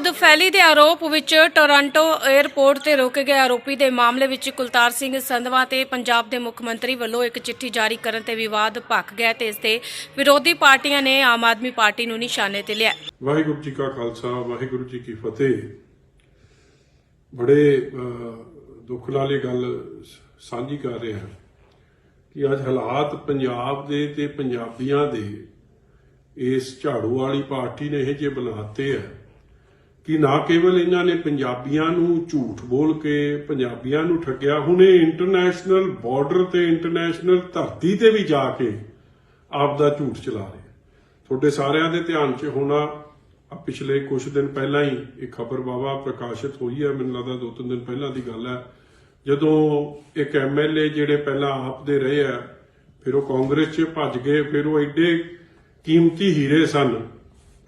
ਬਦਫੈਲੀ ਦੇ ਆਰੋਪ ਵਿੱਚ Toronto airport ਤੇ ਰੋਕੇ ਗਏ ਆਰੋਪੀ ਦੇ ਮਾਮਲੇ ਵਿੱਚ ਕੁਲਤਾਰ ਸਿੰਘ ਸੰਧਵਾ ਤੇ ਪੰਜਾਬ ਦੇ ਮੁੱਖ ਮੰਤਰੀ ਵੱਲੋਂ ਇੱਕ ਚਿੱਠੀ ਜਾਰੀ ਕਰਨ ਤੇ ਵਿਵਾਦ ਭਖ ਗਿਆ ਤੇ ਇਸ ਤੇ ਵਿਰੋਧੀ ਪਾਰਟੀਆਂ ਨੇ ਆਮ ਆਦਮੀ ਪਾਰਟੀ ਨੂੰ ਨਿਸ਼ਾਨੇ ਤੇ ਲਿਆ। ਵਾਹਿਗੁਰੂ ਜੀ ਕਾ ਖਾਲਸਾ ਵਾਹਿਗੁਰੂ ਜੀ ਕੀ ਫਤਿਹ। ਬੜੇ ਅਹ, ਦੁੱਖ ਨਾਲ ਗੱਲ ਸਾਂਝੀ ਕਰ ਰਹੇ ਹਾਂ ਕਿ ਅੱਜ ਹਾਲਾਤ ਪੰਜਾਬ ਦੇ ਤੇ ਪੰਜਾਬੀਆਂ ਦੇ ਇਸ ਝਾੜੂ ਵਾਲੀ ਪਾਰਟੀ ਨੇ ਇਹ ਜੇ ਬਣਾਤੇ ਆ ਕਿ ਨਾ ਕੇਵਲ ਇਹਨਾਂ ਨੇ ਪੰਜਾਬੀਆਂ ਨੂੰ ਝੂਠ ਬੋਲ ਕੇ ਪੰਜਾਬੀਆਂ ਨੂੰ ਠੱਗਿਆ, ਹੁਣ ਇਹ ਇੰਟਰਨੈਸ਼ਨਲ ਬਾਰਡਰ ਤੇ ਇੰਟਰਨੈਸ਼ਨਲ ਧਰਤੀ ਤੇ ਵੀ ਜਾ ਕੇ ਆਪ ਦਾ ਝੂਠ ਚਲਾ ਰਹੇ ਤੁਹਾਡੇ ਸਾਰਿਆਂ ਦੇ ਧਿਆਨ 'ਚ ਹੋਣਾ ਪਿਛਲੇ ਕੁਝ ਦਿਨ ਪਹਿਲਾਂ ਹੀ ਇਹ ਖਬਰ ਬਾਬਾ ਪ੍ਰਕਾਸ਼ਿਤ ਹੋਈ ਹੈ ਮੈਨੂੰ ਲੱਗਦਾ ਦੋ ਤਿੰਨ ਦਿਨ ਪਹਿਲਾਂ ਦੀ ਗੱਲ ਹੈ ਜਦੋਂ ਇੱਕ ਐਮਐਲਏ ਜਿਹੜੇ ਪਹਿਲਾਂ ਆਪ ਦੇ ਰਹੇ ਆ, ਫਿਰ ਉਹ ਕਾਂਗਰਸ 'ਚ ਭੱਜ ਗਏ, ਫਿਰ ਉਹ ਐਡੇ ਕੀਮਤੀ ਹੀਰੇ ਸਨ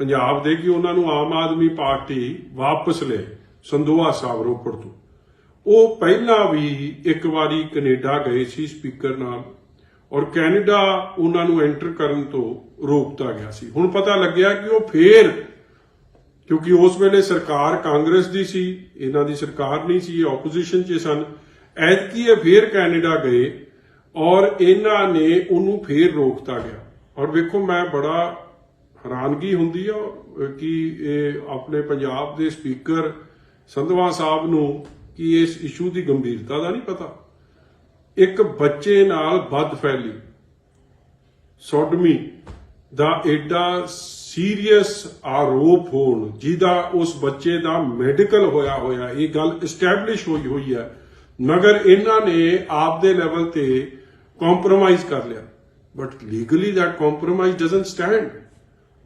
ਪੰਜਾਬ ਦੇ ਕਿ ਉਹਨਾਂ ਨੂੰ ਆਮ ਆਦਮੀ ਪਾਰਟੀ ਵਾਪਸ ਲੈ ਸੰਧੂਆ ਸਾਹਿਬ ਰੋਪੜ ਤੋਂ। ਉਹ ਪਹਿਲਾਂ ਵੀ ਇੱਕ ਵਾਰੀ ਕੈਨੇਡਾ ਗਏ ਸੀ ਸਪੀਕਰ ਨਾਲ ਔਰ ਕੈਨੇਡਾ ਉਹਨਾਂ ਨੂੰ ਐਂਟਰ ਕਰਨ ਤੋਂ ਰੋਕਤਾ ਗਿਆ ਸੀ। ਹੁਣ ਪਤਾ ਲੱਗਿਆ ਕਿ ਉਹ ਫੇਰ, ਕਿਉਂਕਿ ਉਸ ਵੇਲੇ ਸਰਕਾਰ ਕਾਂਗਰਸ ਦੀ ਸੀ, ਇਹਨਾਂ ਦੀ ਸਰਕਾਰ ਨਹੀਂ ਸੀ, ਇਹ ਆਪੋਜੀਸ਼ਨ 'ਚ ਸਨ। ਐਤਕੀ ਇਹ ਫੇਰ ਕੈਨੇਡਾ ਗਏ ਔਰ ਇਹਨਾਂ ਨੇ ਉਹਨੂੰ ਫੇਰ ਰੋਕਤਾ ਗਿਆ। ਔਰ ਵੇਖੋ, ਮੈਂ ਬੜਾ ਹੈਰਾਨਗੀ ਹੁੰਦੀ ਆ ਕਿ ਇਹ ਆਪਣੇ ਪੰਜਾਬ ਦੇ ਸਪੀਕਰ ਸੰਧਵਾ ਸਾਹਿਬ ਨੂੰ ਕਿ ਇਸ ਇਸ਼ੂ ਦੀ ਗੰਭੀਰਤਾ ਦਾ ਨਹੀਂ ਪਤਾ। ਇੱਕ ਬੱਚੇ ਨਾਲ ਬਦਫੈਲੀ ਸੋਡਮੀ ਦਾ ਐਡਾ ਸੀਰੀਅਸ ਆਰੋਪ ਹੋਣ, ਜਿਹਦਾ ਉਸ ਬੱਚੇ ਦਾ ਮੈਡੀਕਲ ਹੋਇਆ ਹੋਇਆ, ਇਹ ਗੱਲ ਐਸਟੈਬਲਿਸ਼ ਹੋਈ ਹੋਈ ਹੈ ਮਗਰ ਇਹਨਾਂ ਨੇ ਆਪ ਦੇ ਲੈਵਲ ਤੇ ਕੰਪਰੋਮਾਈਜ਼ ਕਰ ਲਿਆ। But legally that compromise doesn't stand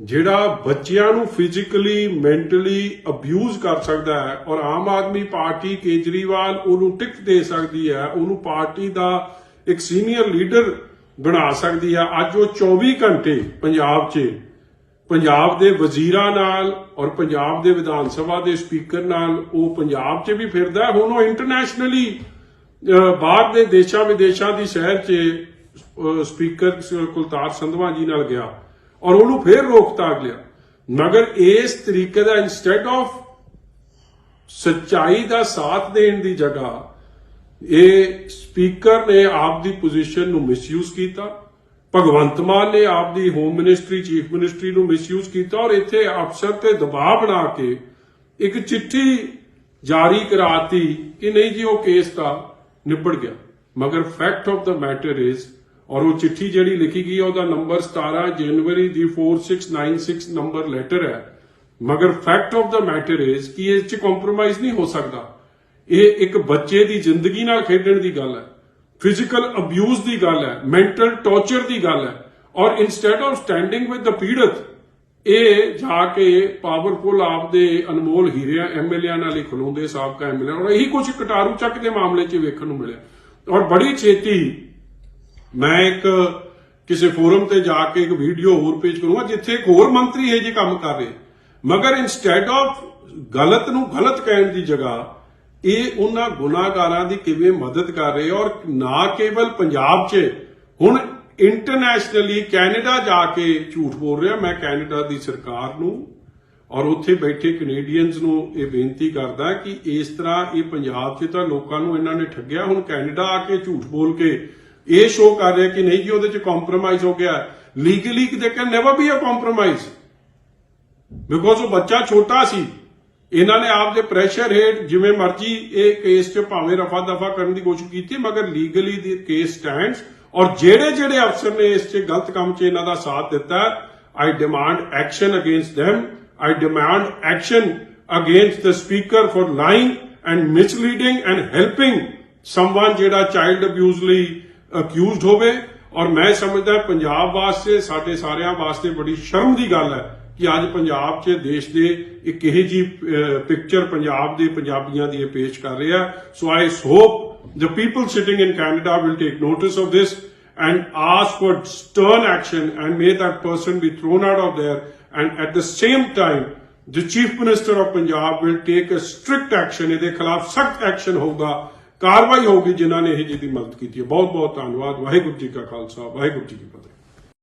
ਜਿਹੜਾ ਬੱਚਿਆਂ ਨੂੰ ਫਿਜ਼ੀਕਲੀ ਮੈਂਟਲੀ ਅਬਿਊਜ਼ ਕਰ ਸਕਦਾ ਹੈ ਔਰ ਆਮ ਆਦਮੀ ਪਾਰਟੀ ਕੇਜਰੀਵਾਲ ਉਹਨੂੰ ਟਿਕਟ ਦੇ ਸਕਦੀ ਹੈ, ਉਹਨੂੰ ਪਾਰਟੀ ਦਾ ਇੱਕ ਸੀਨੀਅਰ ਲੀਡਰ ਬਣਾ ਸਕਦੀ ਹੈ। ਅੱਜ ਉਹ 24 ਘੰਟੇ ਪੰਜਾਬ 'ਚ, ਪੰਜਾਬ ਦੇ ਵਜ਼ੀਰਾਂ ਨਾਲ ਔਰ ਪੰਜਾਬ ਦੇ ਵਿਧਾਨ ਸਭਾ ਦੇ ਸਪੀਕਰ ਨਾਲ ਉਹ ਪੰਜਾਬ 'ਚ ਵੀ ਫਿਰਦਾ ਹੁਣ ਉਹ ਇੰਟਰਨੈਸ਼ਨਲੀ ਬਾਹਰ ਦੇ ਦੇਸ਼ਾਂ ਵਿਦੇਸ਼ਾਂ ਦੀ ਸ਼ਹਿਰ 'ਚ ਸਪੀਕਰ ਕੁਲਤਾਰ ਸੰਧਵਾ ਜੀ ਨਾਲ ਗਿਆ। ਔਰ ਉਹਨੂੰ ਫੇਰ ਰੋਕਤਾ ਲਿਆ ਮਗਰ ਇਸ ਤਰੀਕੇ ਦਾ ਇਨਸਟੈਡ ਆਫ ਸੱਚਾਈ ਦਾ ਸਾਥ ਦੇਣ ਦੀ ਜਗ੍ਹਾ, ਇਹ ਸਪੀਕਰ ਨੇ ਆਪ ਦੀ ਪੋਜੀਸ਼ਨ ਨੂੰ ਮਿਸਯੂਜ਼ ਕੀਤਾ। ਭਗਵੰਤ ਮਾਨ ਨੇ ਆਪ ਦੀ ਹੋਮ ਮਿਨਿਸਟਰੀ ਚੀਫ ਮਿਨਿਸਟਰੀ ਨੂੰ ਮਿਸਯੂਜ਼ ਕੀਤਾ ਔਰ ਇੱਥੇ ਅਫਸਰ ਤੇ ਦਬਾਅ ਬਣਾ ਕੇ ਇੱਕ ਚਿੱਠੀ ਜਾਰੀ ਕਰਾਤੀ ਕਿ ਨਹੀਂ ਜੀ, ਉਹ ਕੇਸ ਤਾਂ ਨਿਬੜ ਗਿਆ। ਮਗਰ fact of the matter is ਔਰ ਉਹ ਚਿੱਠੀ ਜਿਹੜੀ ਲਿਖੀ ਗਈ ਉਹਦਾ ਨੰਬਰ 17 ਜਨਵਰੀ ਦੀ 4696 ਨੰਬਰ ਲੈਟਰ ਹੈ। ਮਗਰ fact of the matter is ਕਿ ਇਸ 'ਚ ਕੰਪਰੋਮਾਈਜ਼ ਨਹੀਂ ਹੋ ਸਕਦਾ। ਇਹ ਇੱਕ ਬੱਚੇ ਦੀ ਜ਼ਿੰਦਗੀ ਨਾਲ ਖੇਡਣ ਦੀ ਗੱਲ ਹੈ ਫਿਜ਼ੀਕਲ ਅਬਿਊਜ਼ ਦੀ ਗੱਲ ਹੈ ਮੈਂਟਲ ਟੌਰਚਰ ਦੀ ਗੱਲ ਹੈ। ਔਰ instead of standing with the ਪੀੜਤ, ਇਹ ਜਾ ਕੇ ਪਾਵਰਫੁਲ ਆਪ ਦੇ ਅਨਮੋਲ ਹੀਰਿਆਂ ਐਮਐਲਏ ਨਾਲ ਹੀ ਖਲੋਂਦੇ, ਸਾਬਕਾ ਐਮਐਲਏ ਔਰ ਇਹੀ ਕੁਝ ਕਟਾਰੂ ਚੱਕ ਦੇ ਮਾਮਲੇ 'ਚ ਵੇਖਣ ਨੂੰ ਮਿਲਿਆ। ਔਰ ਬੜੀ ਛੇਤੀ ਮੈਂ ਇੱਕ ਕਿਸੇ ਫੋਰਮ ਤੇ ਜਾ ਕੇ ਇੱਕ ਵੀਡੀਓ ਹੋਰ ਪੇਸ਼ ਕਰੂੰਗਾ, ਜਿੱਥੇ ਇੱਕ ਹੋਰ ਮੰਤਰੀ ਇਹ ਜੇ ਕੰਮ ਕਰ ਰਹੇ। ਮਗਰ ਇਨਸਟੈਡ ਆਫ ਗਲਤ ਨੂੰ ਗਲਤ ਕਹਿਣ ਦੀ ਜਗ੍ਹਾ, ਇਹ ਉਹਨਾਂ ਗੁਨਾਹਗਾਰਾਂ ਦੀ ਕਿਵੇਂ ਮਦਦ ਕਰ ਰਹੇ ਔਰ ਨਾ ਕੇਵਲ ਪੰਜਾਬ 'ਚ, ਹੁਣ ਇੰਟਰਨੈਸ਼ਨਲੀ ਕੈਨੇਡਾ ਜਾ ਕੇ ਝੂਠ ਬੋਲ ਰਿਹਾ। ਮੈਂ ਕੈਨੇਡਾ ਦੀ ਸਰਕਾਰ ਨੂੰ ਔਰ ਉੱਥੇ ਬੈਠੇ ਕੈਨੇਡੀਅਨਸ ਨੂੰ ਇਹ ਬੇਨਤੀ ਕਰਦਾ ਕਿ ਇਸ ਤਰ੍ਹਾਂ ਇਹ ਪੰਜਾਬ 'ਚ ਤਾਂ ਲੋਕਾਂ ਨੂੰ ਇਹਨਾਂ ਨੇ ਠੱਗਿਆ, ਹੁਣ ਕੈਨੇਡਾ ਆ ਕੇ ਝੂਠ ਬੋਲ ਕੇ ਇਹ ਸ਼ੋਅ ਕਰ ਰਿਹਾ ਕਿ ਨਹੀਂ ਜੀ ਉਹਦੇ 'ਚ ਕੰਪਰੋਮਾਈਜ਼ ਹੋ ਗਿਆ। Legally they can never be a compromise because ਉਹ ਬੱਚਾ ਛੋਟਾ ਸੀ। ਇਹਨਾਂ ਨੇ ਆਪ ਦੇ ਪ੍ਰੈਸ਼ਰ ਹੇਠ ਜਿਵੇਂ ਮਰਜ਼ੀ ਇਹ ਕੇਸ 'ਚ ਭਾਵੇਂ ਰਫਾ ਦਫਾ ਕਰਨ ਦੀ ਕੋਸ਼ਿਸ਼ ਕੀਤੀ, ਮਗਰ ਲੀਗਲੀ ਦੀ ਕੇਸ ਸਟੈਂਡਸ ਔਰ ਜਿਹੜੇ ਜਿਹੜੇ ਅਫਸਰ ਨੇ ਇਸ 'ਚ ਗਲਤ ਕੰਮ 'ਚ ਇਹਨਾਂ ਦਾ ਸਾਥ ਦਿੱਤਾ I demand action against them I demand action against the speaker for lying and misleading and helping someone ਜਿਹੜਾ ਚਾਈਲਡ ਅਬਿਊਜ਼ ਲਈ ਅਕਿਊਜ਼ਡ ਹੋਵੇ ਔਰ ਮੈਂ ਸਮਝਦਾ ਪੰਜਾਬ ਵਾਸਤੇ ਸਾਡੇ ਸਾਰਿਆਂ ਵਾਸਤੇ ਬੜੀ ਸ਼ਰਮ ਦੀ ਗੱਲ ਹੈ ਕਿ ਅੱਜ ਪੰਜਾਬ 'ਚ ਦੇਸ਼ ਦੇ ਇੱਕ ਇਹੇ ਜੀ ਪਿਕਚਰ ਪੰਜਾਬ ਦੇ ਪੰਜਾਬੀਆਂ ਦੀ ਇਹ ਪੇਸ਼ ਕਰ ਰਿਹਾ so I hope the people sitting in Canada will take notice of this and ask for stern action and may that person be thrown out of there and at the same time the chief minister of Punjab will take a strict action ਇਹਦੇ ਖਿਲਾਫ ਸਖਤ action ਹੋਊਗਾ ਕਾਰਵਾਈ ਹੋਊਗੀ ਜਿਨ੍ਹਾਂ ਨੇ ਇਹ ਜਿਹਦੀ ਮਦਦ ਕੀਤੀ ਹੈ। ਬਹੁਤ ਬਹੁਤ ਧੰਨਵਾਦ। ਵਾਹਿਗੁਰੂ ਜੀ ਕਾ ਖਾਲਸਾ, ਵਾਹਿਗੁਰੂ ਜੀ ਕੀ ਫਤਿਹ।